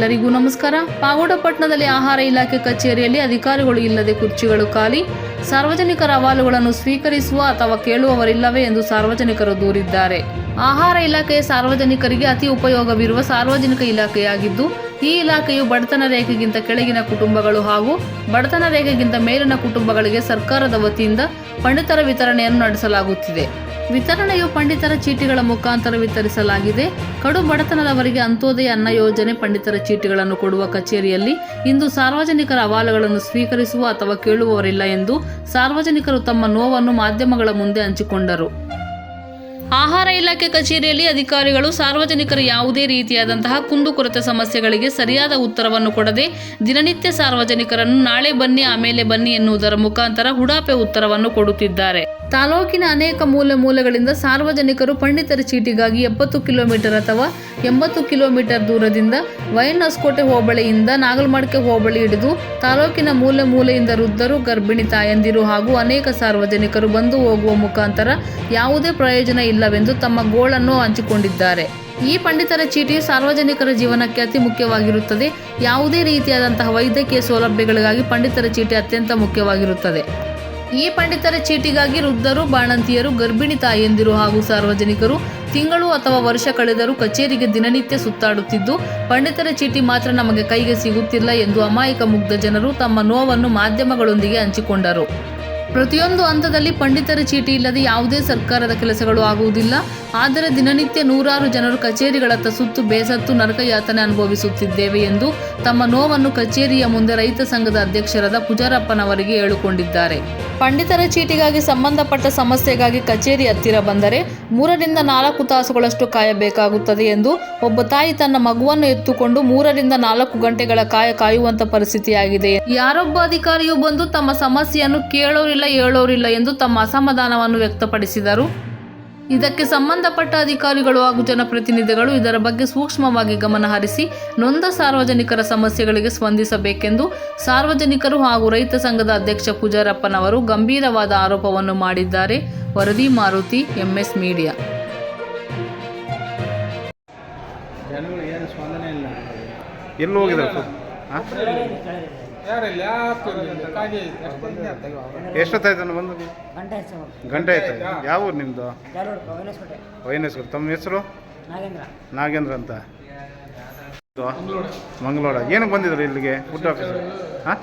ಎಲ್ಲರಿಗೂ ನಮಸ್ಕಾರ. ಪಾಗೋಡ ಪಟ್ಟಣದಲ್ಲಿ ಆಹಾರ ಇಲಾಖೆ ಕಚೇರಿಯಲ್ಲಿ ಅಧಿಕಾರಿಗಳು ಇಲ್ಲದೆ ಕುರ್ಚಿಗಳು ಖಾಲಿ. ಸಾರ್ವಜನಿಕರ ಅಹವಾಲುಗಳನ್ನು ಸ್ವೀಕರಿಸುವ ಅಥವಾ ಕೇಳುವವರಿಲ್ಲವೇ ಎಂದು ಸಾರ್ವಜನಿಕರು ದೂರಿದ್ದಾರೆ. ಆಹಾರ ಇಲಾಖೆ ಸಾರ್ವಜನಿಕರಿಗೆ ಅತಿ ಉಪಯೋಗವಿರುವ ಸಾರ್ವಜನಿಕ ಇಲಾಖೆಯಾಗಿದ್ದು, ಈ ಇಲಾಖೆಯು ಬಡತನ ರೇಖೆಗಿಂತ ಕೆಳಗಿನ ಕುಟುಂಬಗಳು ಹಾಗೂ ಬಡತನ ರೇಖೆಗಿಂತ ಮೇಲಿನ ಕುಟುಂಬಗಳಿಗೆ ಸರ್ಕಾರದ ವತಿಯಿಂದ ಪಂಡಿತರ ವಿತರಣೆಯನ್ನು ನಡೆಸಲಾಗುತ್ತಿದೆ. ವಿತರಣೆಯು ಪಂಡಿತರ ಚೀಟಿಗಳ ಮುಖಾಂತರ ವಿತರಿಸಲಾಗಿದೆ. ಕಡು ಬಡತನದವರಿಗೆ ಅಂತ್ಯೋದಯ ಅನ್ನ ಯೋಜನೆ ಪಂಡಿತರ ಚೀಟಿಗಳನ್ನು ಕೊಡುವ ಕಚೇರಿಯಲ್ಲಿ ಇಂದು ಸಾರ್ವಜನಿಕರ ಅಹವಾಲುಗಳನ್ನು ಸ್ವೀಕರಿಸುವ ಅಥವಾ ಕೇಳುವವರಿಲ್ಲ ಎಂದು ಸಾರ್ವಜನಿಕರು ತಮ್ಮ ನೋವನ್ನು ಮಾಧ್ಯಮಗಳ ಮುಂದೆ ಹಂಚಿಕೊಂಡರು. ಆಹಾರ ಇಲಾಖೆ ಕಚೇರಿಯಲ್ಲಿ ಅಧಿಕಾರಿಗಳು ಸಾರ್ವಜನಿಕರ ಯಾವುದೇ ರೀತಿಯಾದಂತಹ ಕುಂದುಕೊರತೆ ಸಮಸ್ಯೆಗಳಿಗೆ ಸರಿಯಾದ ಉತ್ತರವನ್ನು ಕೊಡದೆ ದಿನನಿತ್ಯ ಸಾರ್ವಜನಿಕರನ್ನು ನಾಳೆ ಬನ್ನಿ, ಆಮೇಲೆ ಬನ್ನಿ ಎನ್ನುವುದರ ಮುಖಾಂತರ ಹುಡಾಪೆ ಉತ್ತರವನ್ನು ಕೊಡುತ್ತಿದ್ದಾರೆ. ತಾಲೂಕಿನ ಅನೇಕ ಮೂಲೆ ಮೂಲೆಗಳಿಂದ ಸಾರ್ವಜನಿಕರು ಪಂಡಿತರ ಚೀಟಿಗಾಗಿ ಎಪ್ಪತ್ತು ಕಿಲೋಮೀಟರ್ ಅಥವಾ ಎಂಬತ್ತು ಕಿಲೋಮೀಟರ್ ದೂರದಿಂದ ವೈನ್ ಹೊಸಕೋಟೆ ಹೋಬಳಿಯಿಂದ ನಾಗಲ್ಮಡ್ಕೆ ಹೋಬಳಿ ಹಿಡಿದು ತಾಲೂಕಿನ ಮೂಲೆ ಮೂಲೆಯಿಂದ ವೃದ್ಧರು, ಗರ್ಭಿಣಿ ತಾಯಂದಿರು ಹಾಗೂ ಅನೇಕ ಸಾರ್ವಜನಿಕರು ಬಂದು ಹೋಗುವ ಮುಖಾಂತರ ಯಾವುದೇ ಪ್ರಯೋಜನ ಇಲ್ಲವೆಂದು ತಮ್ಮ ಗೋಳನ್ನು ಹಂಚಿಕೊಂಡಿದ್ದಾರೆ. ಈ ಪಂಡಿತರ ಚೀಟಿಯು ಸಾರ್ವಜನಿಕರ ಜೀವನಕ್ಕೆ ಅತಿ ಮುಖ್ಯವಾಗಿರುತ್ತದೆ. ಯಾವುದೇ ರೀತಿಯಾದಂತಹ ವೈದ್ಯಕೀಯ ಸೌಲಭ್ಯಗಳಿಗಾಗಿ ಪಂಡಿತರ ಚೀಟಿ ಅತ್ಯಂತ ಮುಖ್ಯವಾಗಿರುತ್ತದೆ. ಈ ಪಂಡಿತರ ಚೀಟಿಗಾಗಿ ವೃದ್ಧರು, ಬಾಣಂತಿಯರು, ಗರ್ಭಿಣಿ ತಾಯಂದಿರು ಹಾಗೂ ಸಾರ್ವಜನಿಕರು ತಿಂಗಳು ಅಥವಾ ವರ್ಷ ಕಳೆದರೂ ಕಚೇರಿಗೆ ದಿನನಿತ್ಯ ಸುತ್ತಾಡುತ್ತಿದ್ದು, ಪಂಡಿತರ ಚೀಟಿ ಮಾತ್ರ ನಮಗೆ ಕೈಗೆ ಸಿಗುತ್ತಿಲ್ಲ ಎಂದು ಅಮಾಯಕ ಮುಗ್ಧ ಜನರು ತಮ್ಮ ನೋವನ್ನು ಮಾಧ್ಯಮಗಳೊಂದಿಗೆ ಹಂಚಿಕೊಂಡರು. ಪ್ರತಿಯೊಂದು ಹಂತದಲ್ಲಿ ಪಂಡಿತರ ಚೀಟಿ ಇಲ್ಲದೆ ಯಾವುದೇ ಸರ್ಕಾರದ ಕೆಲಸಗಳು ಆಗುವುದಿಲ್ಲ. ಆದರೆ ದಿನನಿತ್ಯ ನೂರಾರು ಜನರು ಕಚೇರಿಗಳತ್ತ ಸುತ್ತು ಬೇಸತ್ತು ನರಕಯಾತನೆ ಅನುಭವಿಸುತ್ತಿದ್ದೇವೆ ಎಂದು ತಮ್ಮ ನೋವನ್ನು ಕಚೇರಿಯ ಮುಂದೆ ರೈತ ಸಂಘದ ಅಧ್ಯಕ್ಷರಾದ ಪುಜಾರಪ್ಪನವರಿಗೆ ಹೇಳಿಕೊಂಡಿದ್ದಾರೆ. ಪಂಡಿತರ ಚೀಟಿಗಾಗಿ ಸಂಬಂಧಪಟ್ಟ ಸಮಸ್ಯೆಗಾಗಿ ಕಚೇರಿ ಹತ್ತಿರ ಬಂದರೆ ಮೂರರಿಂದ ನಾಲ್ಕು ತಾಸುಗಳಷ್ಟು ಕಾಯಬೇಕಾಗುತ್ತದೆ ಎಂದು ಒಬ್ಬ ತಾಯಿ ತನ್ನ ಮಗುವನ್ನು ಎತ್ತುಕೊಂಡು ಮೂರರಿಂದ ನಾಲ್ಕು ಗಂಟೆಗಳ ಕಾಯ ಕಾಯುವಂತ ಪರಿಸ್ಥಿತಿಯಾಗಿದೆ. ಯಾರೊಬ್ಬ ಅಧಿಕಾರಿಯು ಬಂದು ತಮ್ಮ ಸಮಸ್ಯೆಯನ್ನು ಕೇಳೋರಿಲ್ಲ. ಹೇಳೋರಿಲ್ಲ ಎಂದು ತಮ್ಮ ಅಸಮಾಧಾನವನ್ನು ವ್ಯಕ್ತಪಡಿಸಿದರು. ಇದಕ್ಕೆ ಸಂಬಂಧಪಟ್ಟ ಅಧಿಕಾರಿಗಳು ಹಾಗೂ ಜನಪ್ರತಿನಿಧಿಗಳು ಇದರ ಬಗ್ಗೆ ಸೂಕ್ಷ್ಮವಾಗಿ ಗಮನ ಹರಿಸಿ ನೊಂದ ಸಾರ್ವಜನಿಕರ ಸಮಸ್ಯೆಗಳಿಗೆ ಸ್ಪಂದಿಸಬೇಕೆಂದು ಸಾರ್ವಜನಿಕರು ಹಾಗೂ ರೈತ ಸಂಘದ ಅಧ್ಯಕ್ಷ ಪೂಜಾರಪ್ಪನವರು ಗಂಭೀರವಾದ ಆರೋಪವನ್ನು ಮಾಡಿದ್ದಾರೆ. ವರದಿ ಮಾರುತಿ ಎಂಎಸ್ ಮೀಡಿಯಾ. ಜನಗಳು ಏನು ಸ್ಪಂದನೆ ಇಲ್ಲ. ಎಲ್ಲಿ ಹೋಗಿದ್ದಾರೆ ಯಾರಿಲ್ಲ. ಎಷ್ಟೊತ್ತಾಯ್ತು ನಾನು ಬಂದು? ಗಂಟೆ ಆಯ್ತು ಯಾವ ಊರು ನಿಮ್ಮದು ವೈನೇಶ್ವರ ತಮ್ಮ ಹೆಸರು? ನಾಗೇಂದ್ರ. ನಾಗೇಂದ್ರ ಅಂತ. ಮಂಗಳೂರ ಏನಕ್ಕೆ ಬಂದಿದ್ರು ಇಲ್ಲಿಗೆ ಫುಡ್ ಆಫೀಸ್ ಹಾಂ?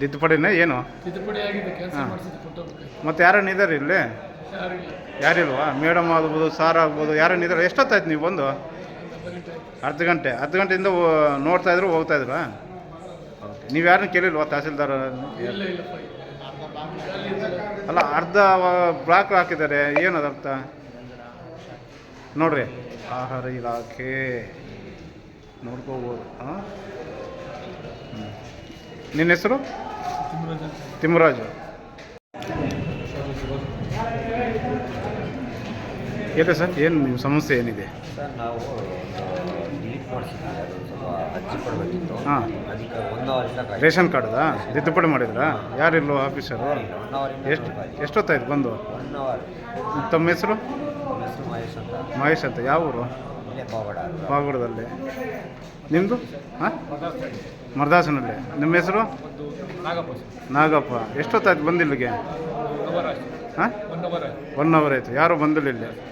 ತಿದ್ದುಪಡಿನೇ? ಏನು? ಮತ್ತೆ ಯಾರನ್ನ ಇದ್ದಾರೆ ಇಲ್ಲಿ? ಯಾರಿಲ್ವಾ? ಮೇಡಮ್ ಆಗ್ಬೋದು ಸಾರ್ ಆಗ್ಬೋದು ಯಾರನ್ನ ಇದ್ದಾರೆ ಎಷ್ಟೊತ್ತಾಯ್ತು ನೀವು ಬಂದು? ಅರ್ಧ ಗಂಟೆ ಹತ್ತು ಗಂಟೆಯಿಂದ ನೋಡ್ತಾ ಇದ್ರು ಹೋಗ್ತಾ ಇದ್ರಾ? ನೀವು ಯಾರನ್ನ ಕೇಳಿಲ್ವಾ ತಹಸೀಲ್ದಾರ ಅಲ್ಲ ಅರ್ಧ ಬ್ಲಾಕ್ ಹಾಕಿದ್ದಾರೆ. ಏನದು ಅರ್ಥ? ನೋಡ್ರಿ. ಆಹಾರ ಇಲಾಖೆ. ನೋಡ್ಕೋಬೋದು. ಹಾಂ ನಿನ್ನ ಹೆಸರು? ತಿಮ್ಮರಾಜ್ ಹೇಳಿ ಸರ್ ಏನು ನಿಮ್ಮ ಸಮಸ್ಯೆ ಏನಿದೆ? ಸರ್ ನಾವು ಅರ್ಜಿ ಕೊಡಬೇಕಿತ್ತು. ಹಾಂ. ಅದಕ್ಕೆ ಒನ್ ಅವರಿಂದ ರೇಷನ್ ಕಾರ್ಡ್ದಾ? ತಿದ್ದುಪಡಿ ಮಾಡಿದ್ರಾ? ಯಾರಿಲ್ಲೋ ಆಫೀಸರು? ಒನ್ ಎಷ್ಟು ಎಷ್ಟೊತ್ತಾಯ್ತು ಬಂದು? ಒನ್ ಅವರ್ ತಮ್ಮ ಹೆಸರು? ನಮ್ಮ ಹೆಸರು ಮಹೇಶ್ ಅಂತ. ಮಹೇಶ್ ಅಂತ. ಯಾವ ಊರು? ಇಲ್ಲೇ ನಿಮ್ಮದು ಹಾಂ? ಮರ್ದಾಸನಲ್ಲಿ ನಿಮ್ಮ ಹೆಸರು? ನಾಗಪ್ಪ. ನಾಗಪ್ಪ ಎಷ್ಟೊತ್ತಾಯ್ತು ಬಂದಿಲ್ಲಿಗೆ? ಹಾಂ? ಒನ್ ಅವರ್ ಆಯ್ತು. ಒನ್ ಅವರ್ ಆಯಿತು. ಯಾರು ಬಂದಿಲ್ಲ ಇಲ್ಲಿ.